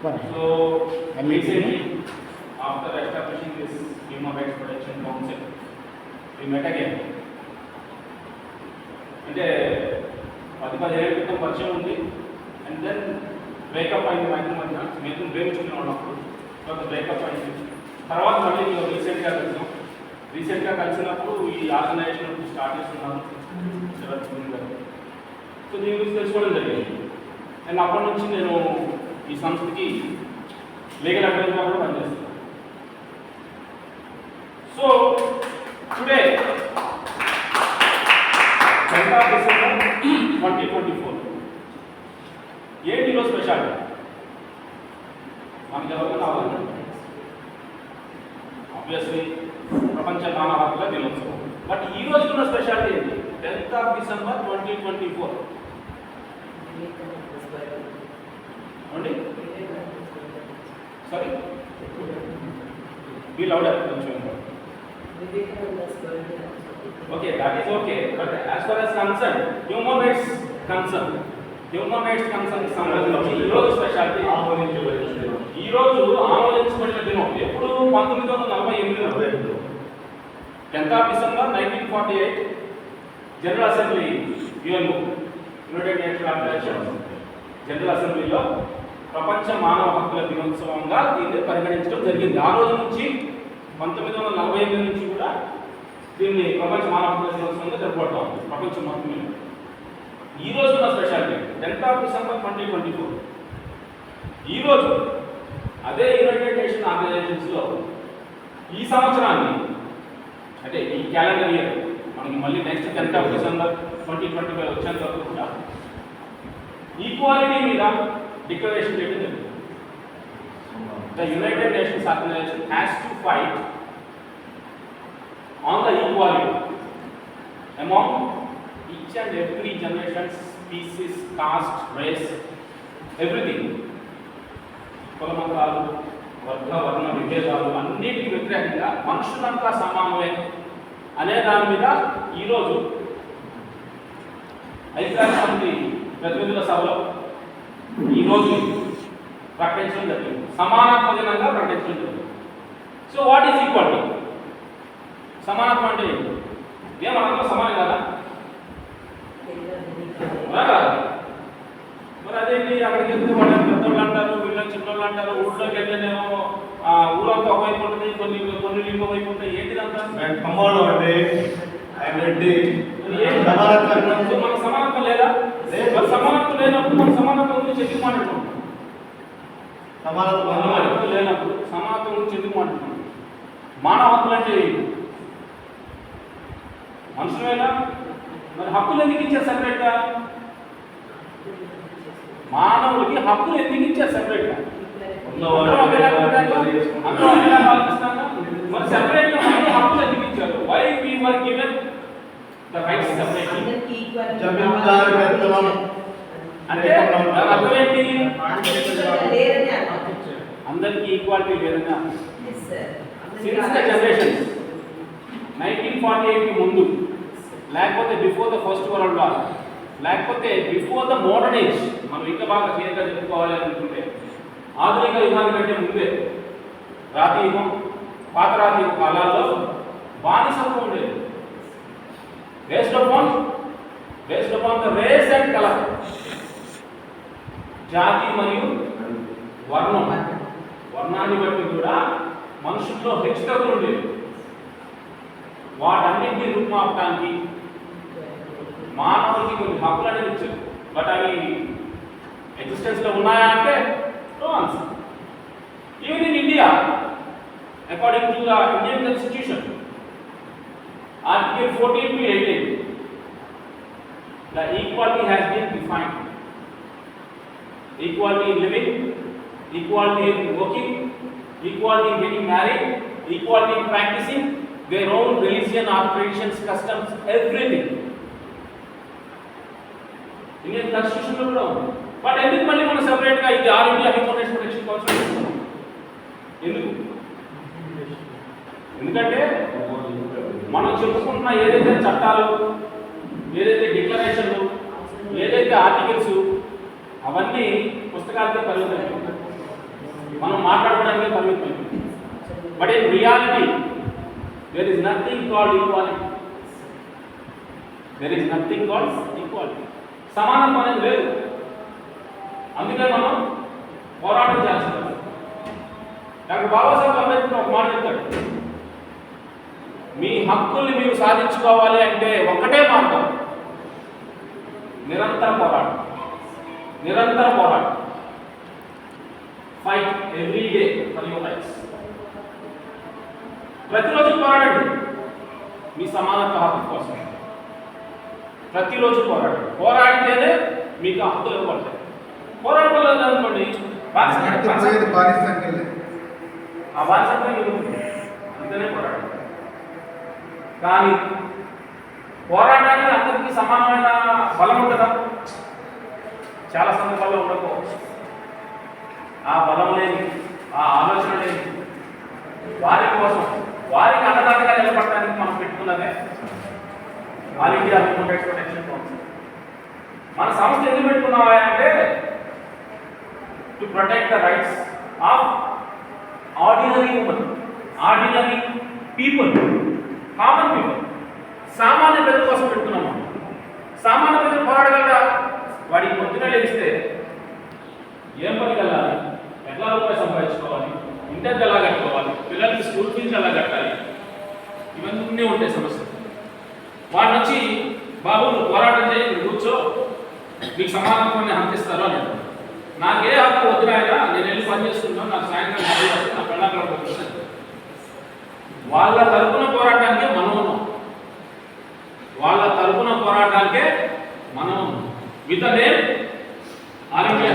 So recently, after establishing this human rights protection council, we met again. అంటే పది పదిహేడు క్రితం పరిచయం ఉంది. అండ్ దెన్ బ్రేకప్ అయింది మా ఇద్దరి మధ్య. మేము ప్రేమించుకుని ఉన్నప్పుడు తర్వాత బ్రేకప్ అయింది. తర్వాత మళ్ళీ మేము రీసెంట్గా కలిసాం. రీసెంట్గా కలిసినప్పుడు ఈ ఆర్గనైజేషన్ స్టార్ట్ చేస్తున్నాను సో దీని గురించి తెలుసుకోవడం జరిగింది. అండ్ అప్పటి నుంచి నేను ఈ సంస్థకి లీగల్ అడ్వైజర్గా కూడా పనిచేస్తారు so today tenth of December twenty twenty four. ఏంటి ఈరోజు స్పెషల్? మనకి ఎవరైనా కావాలి? ఆబ్వియస్లీ ప్రపంచ మానవ హక్కుల దినోత్సవం. బట్ ఈ రోజు ఉన్న స్పెషాలిటీ ఏంటి? Tenth of December twenty twenty four అండి సారీ మీ లౌడర్ కొంచెం okay that is okay but as far as concern human rights concern human rights concern సంబంధించి ఈ రోజు స్పెషాలిటీ ఈ రోజు ఆమోదించబడిన దినం. ఎప్పుడు? పంతొమ్మిది వందల నలభై ఎనిమిది. Tenth of December nineteen forty eight general assembly UNO united nation organisation. General అసెంబ్లీలో ప్రపంచ మానవ హక్కుల దినోత్సవంగా దీన్ని పరిగణించడం జరిగింది. ఆ రోజు నుంచి పంతొమ్మిది వందల నలభై ఎనిమిది నుంచి కూడా దీన్ని ప్రపంచ మానవ హక్కుల దినోత్సవంగా జరుపుకుంటాం ప్రపంచం మొత్తం ఈ రోజు ఉన్న speciality tenth of December twenty twenty four. ఈ రోజు అదే యునైటెడ్ నేషన్ ఆర్గనైజేషన్స్లో ఈ సంవత్సరాన్ని అంటే ఈ క్యాలెండర్ ఇయర్ మనకి మళ్ళీ next tenth of December twenty twenty five వచ్చేంత వరకు కూడా ఈక్వాలిటీ మీద డిక్లరేషన్ చేయడం the united nations organisation has to fight on the equality among each and every generation species caste race everything కులమతాలు వర్గ వర్ణ విభేదాలు అన్నిటికీ వ్యతిరేకంగా మనుషులంతా సమానమే అనే దాని మీద ఈరోజు ఐక్యరాజ్య సమితి ప్రతినిధుల సభలో ప్రకటించడం జరిగింది. సమానత్వ దినంగా ప్రకటించడం జరిగింది. సో వాట్ ఈస్ ఈక్వాలిటీ సమానత్వం అంటే ఏంటి ఏం అందరూ సమానం కదా? మరి అదేంటి అక్కడికి వెళ్తే వాళ్ళని పెద్దోళ్ళు అంటారు వీళ్ళని చిన్నోళ్ళు అంటారు ఊళ్ళోకి వెళ్తేనేమో ఆ ఊరంతా ఒకవైపు ఉంటుంది కొన్ని కొన్ని ఇంకో వైపు ఉంటాయి ఏంటిదంతా ఆయన రెడ్డి? సమానత్వం. లేదా? సమానత్వం లేనప్పుడు మన సమానత్వం గురించి ఎందుకు మాట్లాడుకుంటాం సమానత్వం లేనప్పుడు సమానత్వం గురించి ఎందుకు మానవ హక్కులు అంటే? మనుషులేనా మరి హక్కులు ఎందుకు ఇచ్చారు సెపరేట్గా మానవుడికి హక్కులు ఎందుకు ఇచ్చారు సెపరేట్గా? మరి సెపరేట్గా మనకి హక్కులు ఎందుకు ఇచ్చారు? Why we were given the rights పెత్తనం అంటే అర్థం. ఏంటి అందరికీ ఈక్వాలిటీ లేదన్నా since the generation nineteen forty ఎయిట్కి ముందు లేకపోతే before the first world war లేకపోతే బిఫోర్ ద మోడర్న్ ఏజ్ మనం ఇంకా బాగా క్లియర్గా చెప్పుకోవాలి అనుకుంటే ఆధునిక యుగానికి కంటే ముందే రాతి యుగం పాత రాతి యుగ కాలాల్లో బానిసత్వం ఉండేది based upon based upon the race and colour జాతి మరియు వర్ణం వర్ణాన్ని బట్టి కూడా మనుషుల్లో హెచ్చుతగ్గులు ఉండేవి. వాటన్నింటినీ రూపుమాపడానికి మానవుడికి కొన్ని హక్కులు అనేది ఇచ్చారు. బట్ అవి ఎగ్జిస్టెన్స్లో ఉన్నాయా అంటే no answer even in India according to the Indian constitution article fourteen to eighteen the equality has been defined equality in living, equality in working, equality in getting married, equality in practicing their own religion or traditions, customs, everything. Indian కాన్స్టిట్యూషన్లో కూడా ఉంది. But ఎందుకు మళ్ళీ మనం సెపరేట్గా ఇది all India human rights protection council ఎందుకు? ఎందుకంటే మనం చెప్పుకుంటున్న ఏదైతే చట్టాలు ఏదైతే డిక్లరేషన్లు ఏదైతే ఆర్టికల్స్ అవన్నీ పుస్తకాలతో కలుగుతాయి మనం మాట్లాడుకోవడానికి పరిమితం. But in reality there is nothing called equality there is nothing called equality సమానత్వం అనేది లేదు. అందుకే మనం పోరాటం చేస్తాం డాక్టర్ బాబాసాహెబ్ అంబేద్కర్ ఒక మాట చెప్తాడు. మీ హక్కుల్ని మీరు సాధించుకోవాలి అంటే ఒక్కటే మార్గం. నిరంతర పోరాటం. నిరంతర పోరాటం. Fight every day for your rights ప్రతిరోజు పోరాడండి. మీ సమానత్వ హక్కు కోసం. ప్రతిరోజు పోరాడండి. పోరాడితేనే మీకు హక్కులు ఇవ్వబడతాయి. పోరాడలేదు అనుకోండి ఆ ఉంటుంది అంతనే పోరాటం కానీ పోరాటానికి అందరికీ సమానమైన బలం ఉంటుందా? చాలా సందర్భాల్లో ఉండకపోవచ్చు. ఆ బలం లేని ఆ ఆలోచన లేని వారి కోసం వారికి అండదండగా నిలబడటానికి మనం పెట్టుకున్నదే all India human rights protection council మన సంస్థ ఎందుకు పెట్టుకున్నావా అంటే to protect the rights of ordinary women ordinary people common people సామాన్య ప్రజల కోసం పెట్టుకున్నాం సామాన్య ప్రజలు పోరాడగలరా? వాడికి పొద్దున లేస్తే ఏం పని వెళ్ళాలి ఎట్లా రూపాయి సంపాదించుకోవాలి. ఇంటర్ ఎలా కట్టుకోవాలి? పిల్లలకి స్కూల్ ఫీజు ఎలా కట్టాలి? ఇవన్నీ ఉంటాయి సమస్యలు. వాడి నుంచి బాబు నువ్వు పోరాటం చేయి కూర్చో. నీకు సమానత్వాన్ని హంతిస్తారు అని నాకే హక్కు వద్దురాయన నేను వెళ్ళి పని చేస్తున్నాను నాకు సాయంత్రం నా పిల్లలు వాళ్ళ తరపున పోరాటానికే మనం ఉన్నాం. వాళ్ళ తరపున పోరాటానికే మనం ఉన్నాం. విత్ నేమ్ ఆరోగ్య